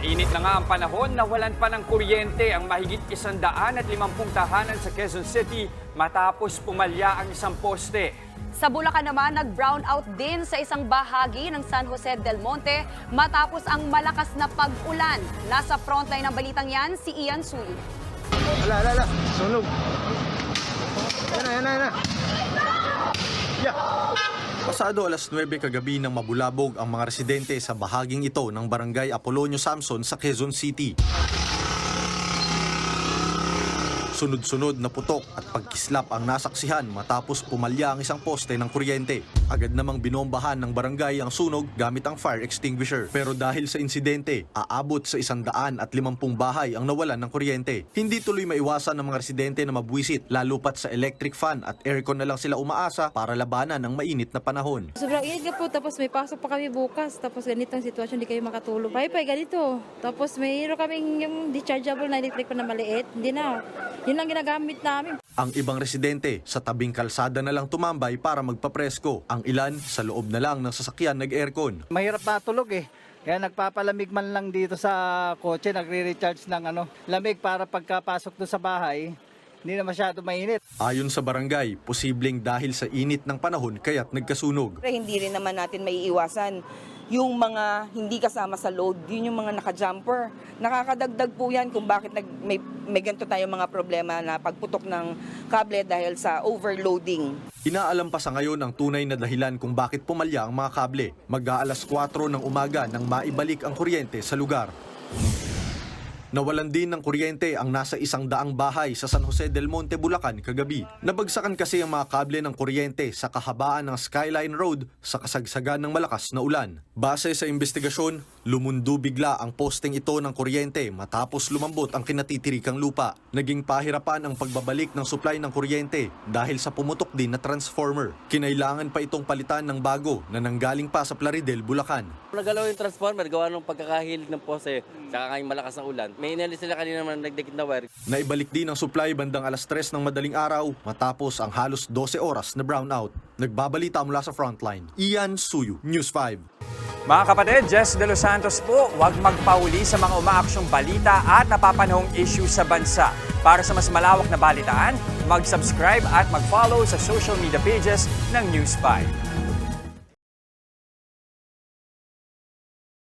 Mainit na nga ang panahon na walan pa ng kuryente ang mahigit isandaan at limampung tahanan sa Quezon City matapos pumalya ang isang poste. Sa Bulacan naman, nag-brownout din sa isang bahagi ng San Jose del Monte matapos ang malakas na pag-ulan. Nasa frontline ng balitang yan, si Ian Suyu. Ala, ala, ala. Sunog. Yan na, yan na, yan na. Yeah. Pasado alas 9 kagabi nang mabulabog ang mga residente sa bahaging ito ng barangay Apolonio Samson sa Quezon City. Sunod-sunod na putok at pagkislap ang nasaksihan matapos pumalya ang isang poste ng kuryente. Agad namang binombahan ng barangay ang sunog gamit ang fire extinguisher. Pero dahil sa insidente, aabot sa isang daan at limampung bahay ang nawalan ng kuryente. Hindi tuloy maiwasan ng mga residente na mabwisit, lalo pat sa electric fan at aircon na lang sila umaasa para labanan ang mainit na panahon. Sobrang init nga po, tapos may pasok pa kami bukas. Tapos ganito ang sitwasyon, hindi kayo makatulog. Pay-pay, ganito. Tapos mayroon kaming yung dischargeable na electric pa na maliit. Hindi na. Yun lang ginagamit namin. Ang ibang residente sa tabing kalsada na lang tumambay para magpapresko. Ang ilan sa loob na lang ng sasakyan nag-aircon. mahirap matulog eh. Kaya nagpapalamig man lang dito sa kotse, nagre-recharge ng ano, lamig para pagkapasok doon sa bahay, hindi na masyado mainit. Ayon sa barangay, posibleng dahil sa init ng panahon kaya't nagkasunog. Hindi rin naman natin maiiwasan yung mga hindi kasama sa load, yun yung mga naka-jumper. Nakakadagdag po yan kung bakit nag, may, may ganito tayong mga problema na pagputok ng kable dahil sa overloading. Inaalam pa sa ngayon ang tunay na dahilan kung bakit pumalya ang mga kable. Mag-aalas 4 ng umaga nang maibalik ang kuryente sa lugar. Nawalan din ng kuryente ang nasa isang daang bahay sa San Jose del Monte, Bulacan kagabi. Nabagsakan kasi ang mga kable ng kuryente sa kahabaan ng Skyline Road sa kasagsagan ng malakas na ulan. Base sa investigasyon, lumundo bigla ang posting ito ng kuryente matapos lumambot ang kinatitirikang lupa. Naging pahirapan ang pagbabalik ng supply ng kuryente dahil sa pumutok din na transformer. Kinailangan pa itong palitan ng bago na nanggaling pa sa Plaridel, Bulacan. Nagalaw yung transformer, gawa ng pagkakahilig ng pose, saka malakas na ulan. May inalis sila kanina naman nagdikit na wire. Naibalik din ang supply bandang alas 3 ng madaling araw matapos ang halos 12 oras na brownout. Nagbabalita mula sa frontline. Ian Suyu, News 5. Mga kapatid, Jess De Los Santos po, huwag magpauli sa mga umaaksyong balita at napapanahong issue sa bansa. Para sa mas malawak na balitaan, mag-subscribe at mag-follow sa social media pages ng News 5.